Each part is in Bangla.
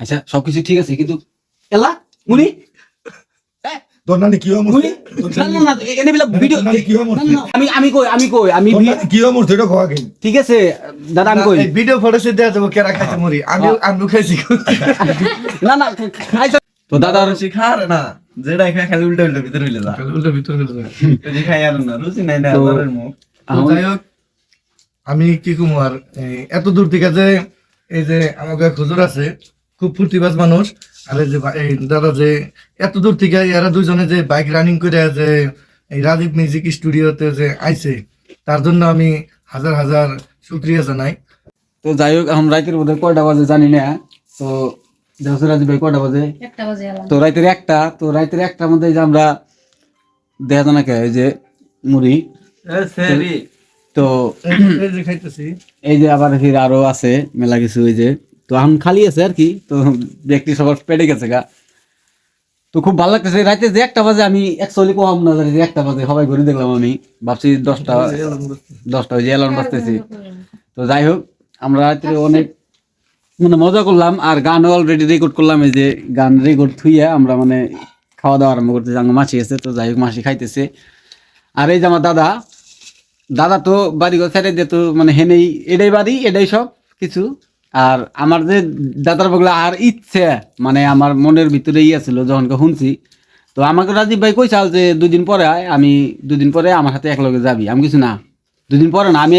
আচ্ছা সবকিছু ঠিক আছে কিন্তু এলা মুনি? তোর কি হমর মুনি? না না না এনে বিলা ভিডিও কি হমর না, না, আমি আমি কই আমি কই কি হমর গেল ঠিক আছে দাদা আমি কই। ভিডিও কেরা আমি আমি খাইছি না না খাইছো তো দাদা রুচি খার না যেটা খাই খালি উল্টা উল্টা ভিতরে হইলে যা। উল্টো ভিতরে খাই আর না রুচি নাই না তো- মুখ। যাই হোক আমি কি কুমার এত দূর থেকে যে এই যে আমাকে খুজুর আছে খুব ফুর্তিবাজ মানুষ। আর এই যে এই দাদা যে এত দূর থেকে এরা দুজনে যে বাইক রানিং করে যে এই রাজীব মিউজিক স্টুডিওতে যে আইছে তার জন্য আমি হাজার হাজার শুক্রিয়া জানাই। তো যাই হোক এখন রাতের বোধ কয়টা বাজে জানি না। তো দেখো রাজীব ভাই কয়টা বাজে? একটা বাজে এলাম তো রাইতের একটা তো রাইতের একটার মধ্যে যে আমরা দেখা যায় না কে এই যে মুড়ি। তো এই- যে খাইতেছি। এই যে আবার ফির আরও আছে মেলা কিছু এই যে তো এখন খালি আছে আর কি, তো ব্যক্তি সবার পেটে গেছে গা। তো খুব ভালো লাগতেছে রাতে যে একটা বাজে আমি অ্যাকচুয়ালি কম না জানি যে একটা বাজে সবাই ঘুরে দেখলাম আমি, ভাবছি দশটা দশটা ওই যে বাজতেছি। তো যাই হোক, আমরা রাত্রে অনেক মানে মজা করলাম, আর গানও অলরেডি রেকর্ড করলাম, এই যে গান রেকর্ড থুইয়া আমরা মানে খাওয়া দাওয়া আরম্ভ করতেছি, আমার মাসি আছে, তো যাই হোক, মাসি খাইতেছে। আর এই যে আমার দাদা দাদা তো বাড়ি ঘর ছেড়ে দিয়ে তো মানে হেনেই, এটাই বাড়ি, এটাই সব, কিছু। আর আমার যে দাদার বগলা আর ইচ্ছে মানে আমার মনের ভিতরে ইয়ে ছিল যখনকে শুনছি তো আমাকে রাজীব ভাই কইসাল যে দুদিন পরে আয় আমি দুদিন পরে আমার হাতে একলগে যাবি। আমি কিছু না দুদিন পরে না আমি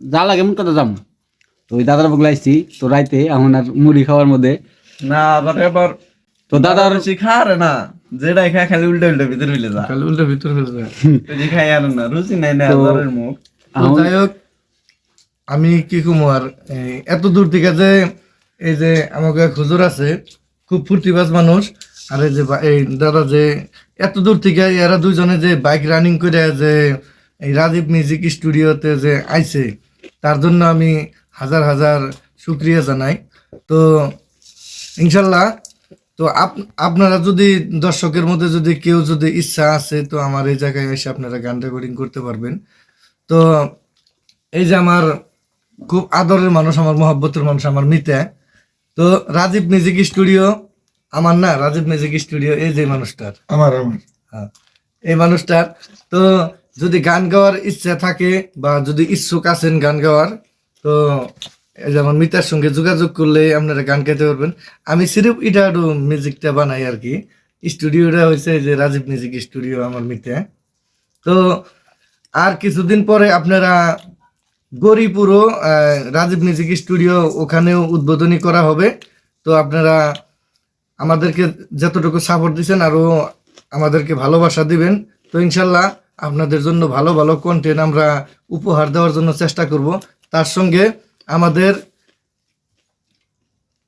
যা লাগে মন কথা যাম তো ওই দাদার বগলা আসছি তো রাইতে এখন আর মুড়ি খাওয়ার মধ্যে। না আবার এবার তো দাদার রুচি খার না যেটা খাই খালি উল্টা উল্টা ভিতরে হইলে যা খালি উল্টো ভিতরে যায়। যদি খাই আর না রুচি নাই না তো- মুখ। যাই হোক আমি কি কুমার এত দূর থেকে যে, এই যে আমাকে খুজুর আছে, খুব ফুর্তিবাজ মানুষ, আর এই যে এই দাদা যে, এত দূর থেকে এরা দুজনে যে বাইক রানিং করে যে, এই রাজীব মিউজিক স্টুডিওতে যে আইছে, তার জন্য আমি হাজার হাজার শুক্রিয়া জানাই। তো, ইনশাল্লাহ, তো আপ- আপনারা যদি দর্শকের মধ্যে যদি কেউ যদি ইচ্ছা আছে, তো আমার এই জায়গায় এসে আপনারা গান রেকর্ডিং করতে পারবেন। তো, এই যে আমার খুব আদরের মানুষ আমার মহব্বতের মানুষ আমার মিতা। তো রাজীব মিউজিক স্টুডিও আমার না রাজীব মিউজিক স্টুডিও এই যে মানুষটার। আমার আমার। হ্যাঁ, এই মানুষটার। তো যদি গান গাওয়ার ইচ্ছা থাকে বা যদি ইচ্ছুক আছেন গান গাওয়ার তো যেমন মিতার সঙ্গে যোগাযোগ করলে আপনারা গান গাইতে পারবেন। আমি সিরিপ এটা একটু মিউজিকটা বানাই আর কি। স্টুডিওটা হয়েছে যে রাজীব মিউজিক স্টুডিও আমার মিতে। তো আর কিছুদিন পরে আপনারা গরিপুরও রাজীব মিউজিক স্টুডিও ওখানেও উদ্বোধনী করা হবে। তো আপনারা আমাদেরকে যতটুকু সাপোর্ট দিচ্ছেন আরও আমাদেরকে ভালোবাসা দিবেন। তো ইনশাল্লাহ আপনাদের জন্য ভালো ভালো কন্টেন্ট আমরা উপহার দেওয়ার জন্য চেষ্টা করব। তার সঙ্গে আমাদের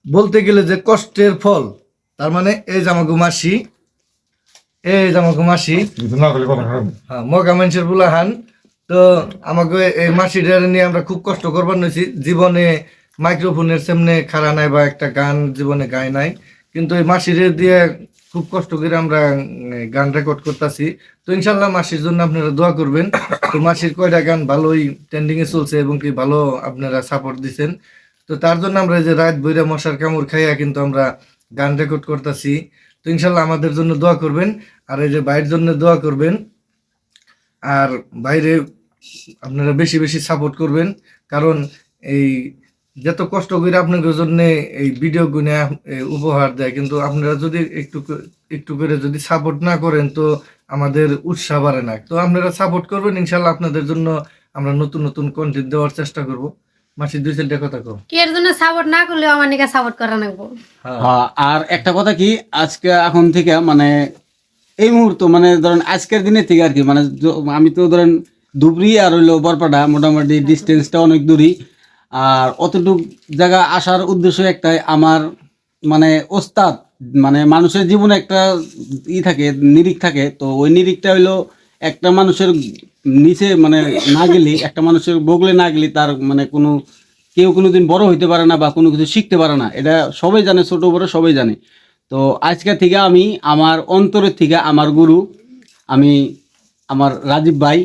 বলতে গেলে যে কষ্টের ফল তার মানে এই জামাগু মাসি এই জামাগু মাসি হ্যাঁ মগা মানুষের বুলাহান তো আমাকে এই মাসিটার নিয়ে আমরা খুব কষ্ট করবার নইছি। জীবনে মাইক্রোফোনের সামনে খাড়া নাই বা একটা গান জীবনে গায় নাই। কিন্তু এই মাসিরে দিয়ে খুব কষ্ট করে আমরা গান রেকর্ড করতেছি। তো ইনশাল্লাহ মাসির জন্য আপনারা দোয়া করবেন। তো মাসির কয়টা গান ভালোই ট্রেন্ডিং এ চলছে এবং কি ভালো আপনারা সাপোর্ট দিচ্ছেন তো তার জন্য আমরা যে রাত বইরা মশার কামড় খাইয়া কিন্তু আমরা গান রেকর্ড করতেছি। তো ইনশাল্লাহ আমাদের জন্য দোয়া করবেন। আর এই যে বাইরের জন্য দোয়া করবেন। আর বাইরে আপনারা বেশি বেশি সাপোর্ট করবেন। কারণ এই যত কষ্ট করে আপনাদের জন্য এই ভিডিও গুনে উপহার দেয় কিন্তু আপনারা যদি একটু একটু করে যদি সাপোর্ট না করেন তো আমাদের উৎসাহ বাড়ে না। তো আপনারা সাপোর্ট করবেন ইনশাল্লাহ আপনাদের জন্য আমরা নতুন নতুন কন্টেন্ট দেওয়ার চেষ্টা করব। মাসি দুই চারটা কথা কো এর জন্য সাপোর্ট না করলেও আমার নিকে সাপোর্ট করা লাগবো। হ্যাঁ, আর একটা কথা কি আজকে এখন থেকে মানে এই মুহূর্ত মানে ধরেন আজকের দিনের থেকে আর কি মানে আমি তো ধরেন ধুবড়ি আর হইল বরপাড়া, মোটামুটি ডিস্টেন্সটা অনেক দূরই। আর অতটুক জায়গা আসার উদ্দেশ্য একটাই, আমার মানে ওস্তাদ মানে মানুষের জীবনে একটা ই থাকে, নিরিখ থাকে। তো ওই নিরিখটা হইল একটা মানুষের নিচে মানে না গেলে, একটা মানুষের বগলে না গেলে তার মানে কোনো, কেউ কোনো দিন বড় হইতে পারে না বা কোনো কিছু শিখতে পারে না। এটা সবাই জানে, ছোটো বড় সবাই জানে। তো আজকে থেকে আমি আমার অন্তরের থেকে আমার গুরু, আমি আমার রাজীব ভাই,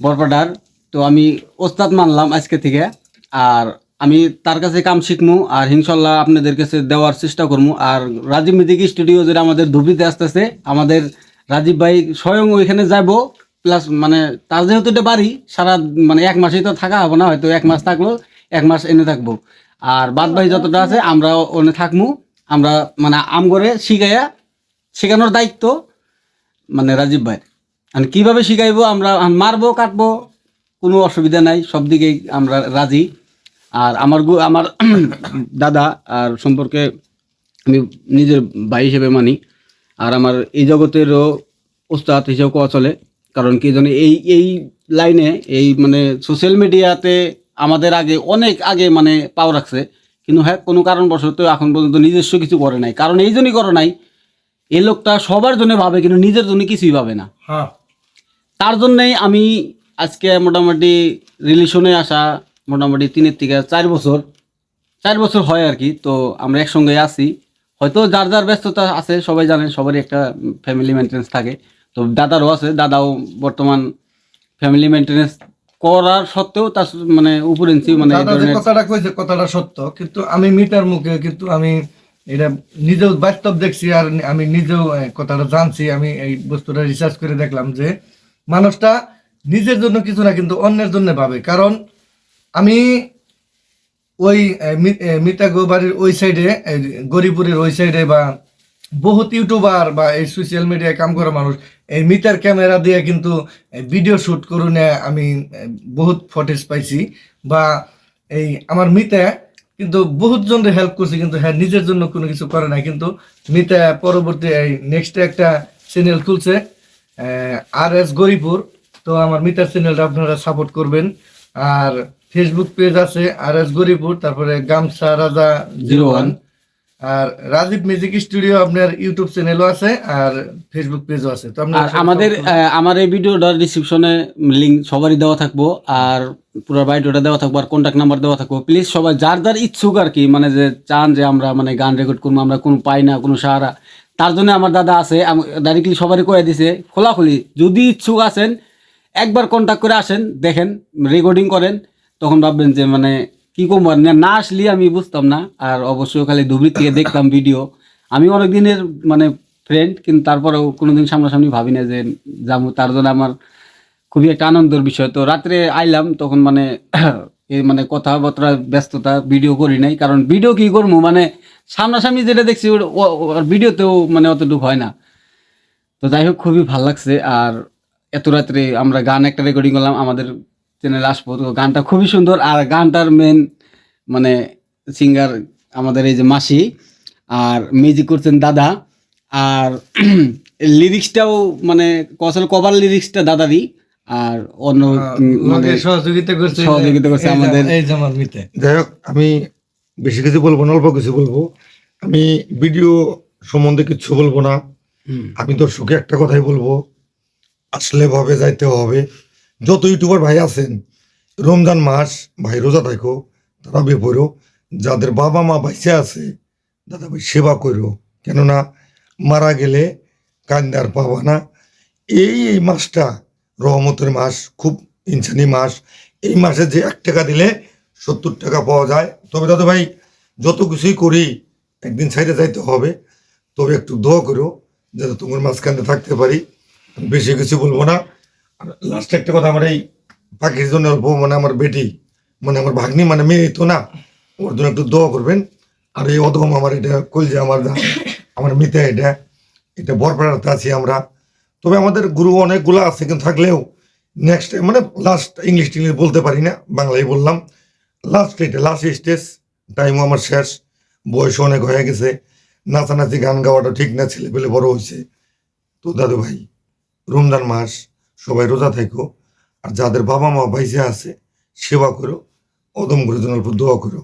বরপাডার, তো আমি ওস্তাদ মানলাম আজকে থেকে। আর আমি তার কাছে কাম শিখমু আর হিংসল্লাহ আপনাদের কাছে দেওয়ার চেষ্টা করব আর রাজীব মিউজিক স্টুডিও যেটা আমাদের ধুবড়িতে আসতেছে, আমাদের রাজীব ভাই স্বয়ং ওইখানে যাব প্লাস মানে তার যেহেতু এটা বাড়ি, সারা মানে এক মাসেই তো থাকা হবে না, হয়তো এক মাস থাকল, এক মাস এনে থাকব। আর বাদ বাকি যতটা আছে আমরা ওনে থাকমু। আমরা মানে আম করে শিখাইয়া শেখানোর দায়িত্ব মানে রাজীব ভাই আর কীভাবে শিখাইবো, আমরা মারবো, কাটবো, কোনো অসুবিধা নাই, সব দিকেই আমরা রাজি। আর আমার গু- আমার দাদা, আর সম্পর্কে আমি নিজের ভাই হিসেবে মানি। আর আমার এই জগতেরও ওস্তাদ হিসেবে কোয়া চলে, কারণ কি জানি, এই এই লাইনে, এই মানে সোশ্যাল মিডিয়াতে আমাদের আগে, অনেক আগে মানে পাও রাখছে। কিন্তু হ্যাঁ কোনো কারণবশত এখন পর্যন্ত নিজস্ব কিছু করে নাই। কারণ এই জন্যই করে নাই এই লোকটা সবার জন্য ভাবে কিন্তু নিজের জন্য কিছুই ভাবে না। হ্যাঁ। তার জন্যই আমি আজকে মোটামুটি রিলেশনে আসা মোটামুটি তিনের থেকে চার বছর চার বছর হয় আর কি তো আমরা একসঙ্গে আছি। হয়তো যার যার ব্যস্ততা আছে সবাই জানেন সবারই একটা ফ্যামিলি মেনটেন্স থাকে। তো দাদারও আছে দাদাও বর্তমান ফ্যামিলি মেনটেন্স করার সত্ত্বেও তার মানে উপরেন্সি মানে কথাটা কইছে কথাটা সত্য। কিন্তু আমি মিটার মুখে কিন্তু আমি এটা নিজেও বাস্তব দেখছি আর আমি নিজেও কথাটা জানছি। আমি এই বস্তুটা রিসার্চ করে দেখলাম যে মানুষটা নিজের জন্য কিছু না কিন্তু অন্যের জন্য ভাবে। কারণ আমি ওই এ, মি- মিতাগো বাড়ির ওই সাইডে গরিপুরের ওই সাইডে বা বহুত ইউটিউবার বা এই সোশ্যাল মিডিয়ায় কাম করা মানুষ এই মিটার ক্যামেরা দিয়ে কিন্তু ভিডিও শুট করুন আমি বহুত ফটেজ পাইছি। বা এই আমার মিতা কিন্তু বহুত জনের হেল্প করছে, কিন্তু হ্যাঁ নিজের জন্য কোনো কিছু করে না কিন্তু মিতা পরবর্তী এই নেক্সট একটা চ্যানেল খুলছে আর এস গরিপুর তো আমার মিতার চ্যানেলটা আপনারা সাপোর্ট করবেন। আর ফেসবুক পেজ আছে আর এস গরিপুর তারপরে গামছা রাজা জিরো ওয়ান আর রাজীব মিউজিক স্টুডিও আপনার ইউটিউব চ্যানেলও আছে আর ফেসবুক পেজও আছে। তো আর আমাদের আমার এই ভিডিওটার ডিসক্রিপশনে লিঙ্ক সবারই দেওয়া থাকব আর পুরো বায়োডাটা দেওয়া থাকব আর কন্ট্যাক্ট নাম্বার দেওয়া থাকব। প্লিজ সবাই যার যার ইচ্ছুক আর কি মানে যে চান যে আমরা মানে গান রেকর্ড করব আমরা কোনো পাই না কোনো সাহারা তার জন্য আমার দাদা আছে ডাইরেক্টলি সবারই কয়ে দিছে খোলাখুলি যদি ইচ্ছুক আছেন একবার কন্ট্যাক্ট করে আসেন দেখেন রেকর্ডিং করেন তখন ভাববেন যে মানে কি আর? না- আসলে আমি বুঝতাম না। আর অবশ্যই খালি ধুবড়ি থেকে দেখতাম ভিডিও আমি অনেক দিনের মানে ফ্রেন্ড কিন্তু তারপরেও কোনোদিন সামনাসামনি ভাবি না যে যাব। তার জন্য আমার খুবই একটা আনন্দের বিষয়। তো রাত্রে আইলাম, তখন মানে এই মানে কথাবার্তা, ব্যস্ততা ভিডিও করি নাই। কারণ ভিডিও কি করব? মানে সামনাসামনি যেটা দেখছি, ওর ভিডিওতেও মানে অতটুকু হয় না। তো যাই হোক, খুবই ভালো লাগছে। আর এত রাত্রে আমরা গান একটা রেকর্ডিং করলাম। আমাদের চ্যানেলে আসব। তো গানটা খুবই সুন্দর। আর গানটার মেন মানে সিঙ্গার আমাদের এই যে মাসি আর মিউজিক করছেন দাদা। আর লিরিক্সটাও মানে কসল কভার লিরিক্সটা দাদারই। আর অন্য মানে সহযোগিতা করছে সহযোগিতা করছে আমাদের- এই যে মিতে যাই হোক আমি বেশি কিছু বলব না অল্প কিছু বলব। আমি ভিডিও সম্বন্ধে কিছু বলব না। আমি দর্শকে একটা কথাই বলব। আসলে ভাবে যাইতে হবে। যত ইউটিউবার ভাই আছেন, রমজান মাস, ভাই রোজা থাকো তারা বেপরো যাদের বাবা মা বাইসে আছে, দাদা ভাই সেবা করো। কেননা মারা গেলে কান্দার পাবা না। এই এই মাসটা রহমতের মাস, খুব ইনসানি মাস। এই মাসে যে এক টাকা দিলে সত্তর টাকা পাওয়া যায়। তবে দাদা ভাই, যত কিছুই করি, একদিন সাইডে যাইতে হবে। তবে একটু দোয়া করো, যাতে তোমার মাঝখানে থাকতে পারি। বেশি কিছু বলব না। আর লাস্টে একটা কথা, আমার এই পাখির জন্য অল্প মানে আমার বেটি মানে আমার ভাগ্নি মানে মেয়ে তো না। ওর জন্য একটু দোয়া করবেন। আর এই অদম আমার এটা কলজে আমার আমার মিতে এটা এটা বরপাড়াতে আছি আমরা। তবে আমাদের গুরু অনেকগুলো আছে, কিন্তু থাকলেও নেক্সট মানে লাস্ট ইংলিশ টিংলিশ বলতে পারি না বাংলায় বললাম। লাস্ট এটা লাস্ট স্টেজ টাইমও আমার শেষ বয়স অনেক হয়ে গেছে। নাচানাচি, গান গাওয়াটা ঠিক না ছেলে পেলে বড় হয়েছে। তো দাদু ভাই রমজান মাস সবাই রোজা থাকো। আর যাদের বাবা মা বাইসে আছে সেবা করো অদম করে জন্য অল্প দোয়া করো।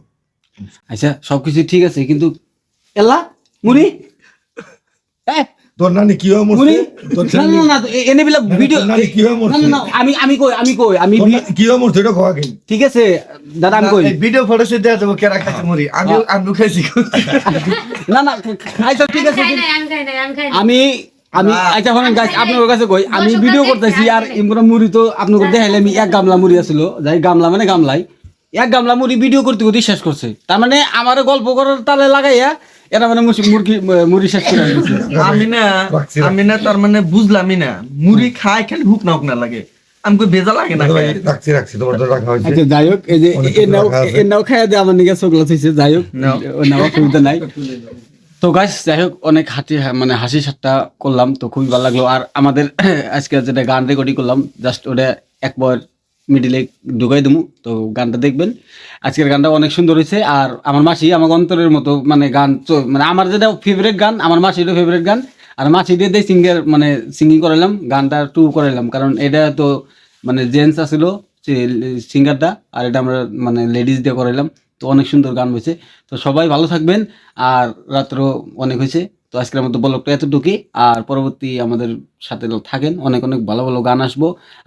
আচ্ছা সবকিছু ঠিক আছে কিন্তু এলা মুনি? হ্যাঁ তোর নানি কি হয় মরছে? না না না এনে বিলা ভিডিও তোর নানি কি হয় মরছে না না আমি আমি কই আমি কই আমি কি হয় মরছে এটা ঠিক আছে দাদা আমি কই। ভিডিও যাব কেরা খাইছে মুড়ি? আমি আমি খাইছি। না না ঠিক আছে খাই নাই আমি খাই নাই আমি খাই আমি আমি আচ্ছা হলেন গাছ আপনার কাছে কই আমি ভিডিও করতেছি আর ইমরা মুড়ি তো আপনাকে দেখাইলে আমি এক গামলা মুড়ি আছিল যাই গামলা মানে গামলাই। এক গামলা মুড়ি ভিডিও করতে করতে শেষ করছে। তার মানে আমার গল্প করার তালে লাগাইয়া এরা মানে মুরগি মুড়ি শেষ করে আমি না আমি না তার মানে বুঝলামই না। মুড়ি খায় খালি হুক না হুক না লাগে। আমি কই ভেজা লাগে না রাখছি রাখছি তোমার জন্য রাখা হয়েছে। আচ্ছা যাই হোক এই যে এর নাও। এর নাও খাইয়া দিয়ে আমার নিকে যাই হোক। ও নাও অসুবিধা নাই। তো গাইস যাই হোক, অনেক হাঁটি মানে হাসি ঠাট্টা করলাম, তো খুবই ভালো লাগল। আর আমাদের আজকে যেটা গান রেকর্ডিং করলাম জাস্ট ওটা একবার মিডিলে ঢুকাই দেবো তো গানটা দেখবেন। আজকের গানটা অনেক সুন্দর হয়েছে, আর আমার মাসি আমার অন্তরের মতো মানে গান মানে আমার যেটা ফেভারিট গান, আমার মাসিরও ফেভারিট গান, আর মাসি দিয়ে দিয়ে সিঙ্গার মানে সিঙ্গিং করাইলাম, গানটা টু করাইলাম, কারণ এটা তো মানে জেন্টস আসিল সিঙ্গারটা, আর এটা আমরা মানে লেডিস দিয়ে করাইলাম। তো অনেক সুন্দর গান হয়েছে। তো সবাই ভালো থাকবেন আর রাত্র অনেক হয়েছে। তো আজকের মতো ব্লগটা এতটুকুই আর পরবর্তী আমাদের সাথে থাকেন অনেক অনেক ভালো ভালো গান আসব।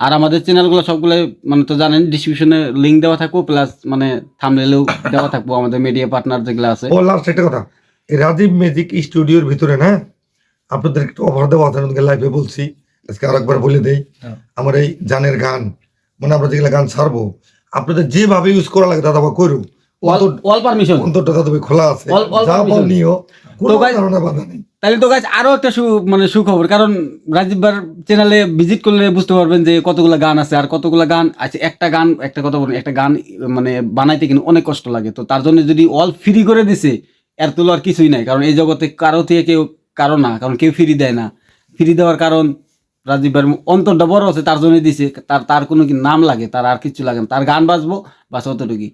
আর আমাদের চ্যানেলগুলো সবগুলো মানে তো জানেন ডিসক্রিপশনে লিঙ্ক দেওয়া থাকব প্লাস মানে থামলেলেও দেওয়া থাকব আমাদের মিডিয়া পার্টনার যেগুলো আছে। ও লাস্ট একটা কথা রাজীব ম্যাজিক স্টুডিওর ভিতরে না আপনাদের একটু অফার দেওয়া আছে লাইভে বলছি। আজকে আরেকবার বলে দেই আমার এই গানের গান মানে আমরা যেগুলো গান ছাড়বো আপনাদের যেভাবে ইউজ করা লাগে দাদা বা করু অল পারমিশন অন্তরটা ভাই খোলা আছে। যা বল নিও। কোনো বাধা নেই। তাহলে তো গাছ আরও একটা সু মানে সুখবর। কারণ রাজীব বার চ্যানেলে ভিজিট করলে বুঝতে পারবেন যে কতগুলো গান আছে আর কতগুলো গান আছে। একটা গান একটা কথা বলুন একটা গান মানে বানাইতে কিন্তু অনেক কষ্ট লাগে। তো তার জন্য যদি অল ফ্রি করে দিছে এর তুলো আর কিছুই নাই। কারণ এই জগতে কারও থেকে কেউ কারও না। কারণ কেউ ফ্রি দেয় না। ফ্রি দেওয়ার কারণ রাজীব ভাইয়ের অন্তরটা বড় আছে তার জন্য দিছে। তার তার কোনো কি নাম লাগে তার আর কিছু লাগে না। তার গান বাজবো বাস অতটুকুই।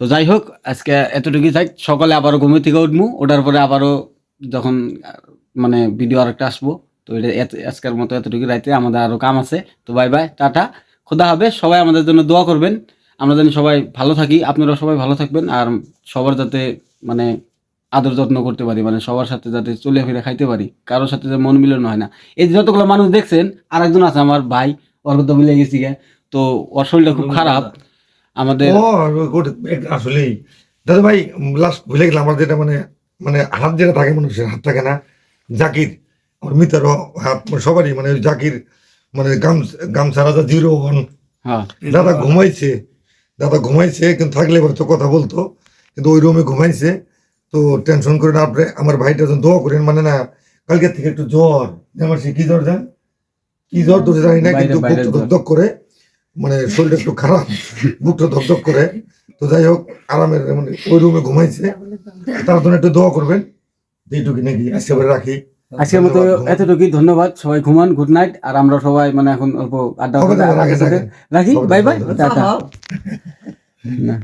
তো যাই হোক আজকে এতটুকুই থাক। সকালে আবারও ঘুমে থেকে উঠবো ওঠার পরে আবারও যখন মানে ভিডিও আরেকটা আসব। তো এটা আজকের মতো এতটুকু রাইতে। আমাদের আরও কাম আছে। তো বাই বাই টাটা। খোদা হবে সবাই আমাদের জন্য দোয়া করবেন। আমরা যেন সবাই ভালো থাকি। আপনারা সবাই ভালো থাকবেন। আর সবার যাতে মানে আদর যত্ন করতে পারি মানে সবার সাথে যাতে চলে ফিরে খাইতে পারি কারোর সাথে মন মিলন হয় না। এই যে যতগুলো মানুষ দেখছেন আরেকজন আছে আমার ভাই ওর তো মিলে গেছি গে। তো ওর শরীরটা খুব খারাপ। আমাদের আসলেই। দাদা ভাই লাস্ট ভুলে গেলাম আমার যেটা মানে মানে হাত যেটা থাকে মানুষের হাত থাকে না জাকির আমার মিতারও হাত মানে সবারই মানে জাকির মানে গাম গামছা রাজা জিরো ওয়ান। হ্যাঁ। দাদা ঘুমাইছে দাদা ঘুমাইছে কিন্তু থাকলে হয়তো কথা বলতো কিন্তু ওই রুমে ঘুমাইছে তো টেনশন করে না আপনি আমার ভাইটা যখন দোয়া করেন মানে না কালকে থেকে একটু জ্বর আমার সে কি জ্বর জান? কি জ্বর তো জানি না কিন্তু। ধকধক করে মানে শরীরটা একটু খারাপ বুকটা ধকধক করে। তো যাই হোক আরামের মানে ওই রুমে ঘুমাইছে। তার জন্য একটু দোয়া করবেন। এইটুকু নাকি আজকে রাখি। আজকের মতো এতটুকু ধন্যবাদ। সবাই ঘুমান গুড নাইট আর আমরা সবাই মানে এখন অল্প আড্ডা হবে রাখে, বাই বাই টাটা। না।